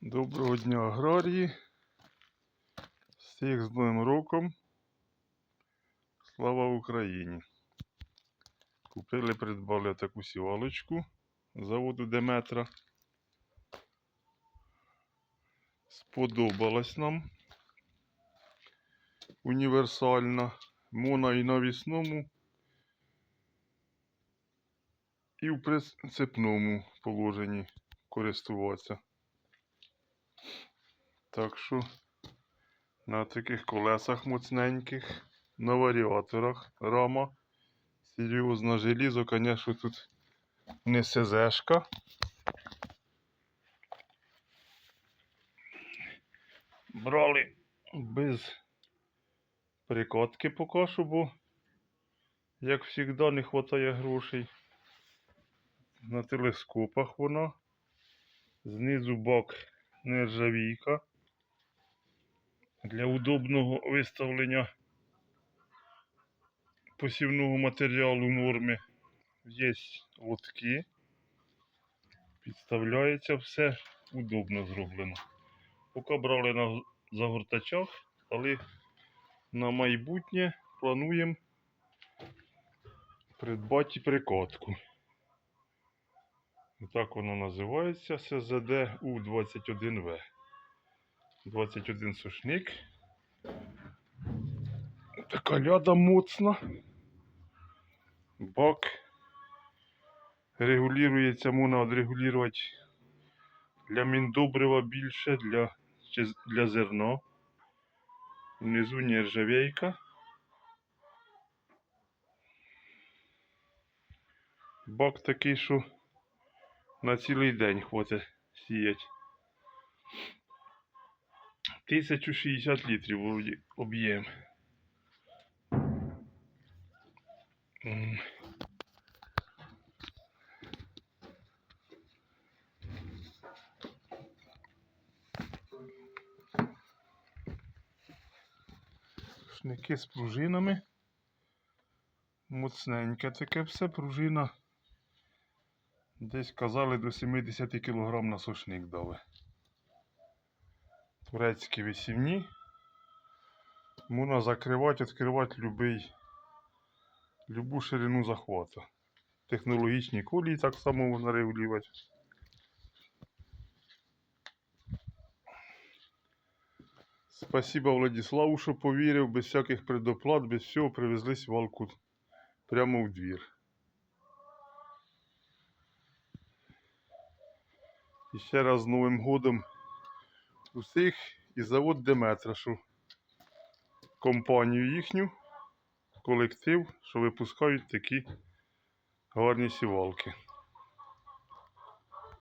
Доброго дня, аграрії. Всіх з Новим роком. Слава Україні. Купили, придбали таку сівалочку заводу Деметра. Сподобалась нам. Універсальна. Мона і на вісному, і в прицепному положенні користуватися. Так що на таких колесах моцненьких, на варіаторах рама. Серйозно желізо, звісно, тут не СЗшка. Брали без прикатки поки що, бо, як завжди, не вистачає грошей. На телескопах вона. Знизу бак нержавійка для удобного виставлення посівного матеріалу норми. Є лотки. Підставляється все удобно зроблено. Поки брали на загортачах, але на майбутнє плануємо придбати прикатку. Так воно називається СЗД У21В. 21 сушник. Така ляда моцна. Бак. Регулюється, можна відрегулювати для міндобрива більше, для, для зерна. Внизу нержавейка. Бак такий, що на цілий день хватить сіять. 1060 літрів вроді об'єм. Шники з пружинами. Моцненьке таке все, пружина. Десь казали до 70 кг на сушник дали. Турецькі висівні. Можна закривати, відкривати любий, любу ширину захвату. Технологічні колії так само можна регулювати. Спасибо Владиславу, що повірив, без всяких предоплат, без всього привезли свалку прямо в двір. І ще раз з Новим годом усіх і завод Деметрашу. компанію їхню, колектив, що випускають такі гарні сівалки.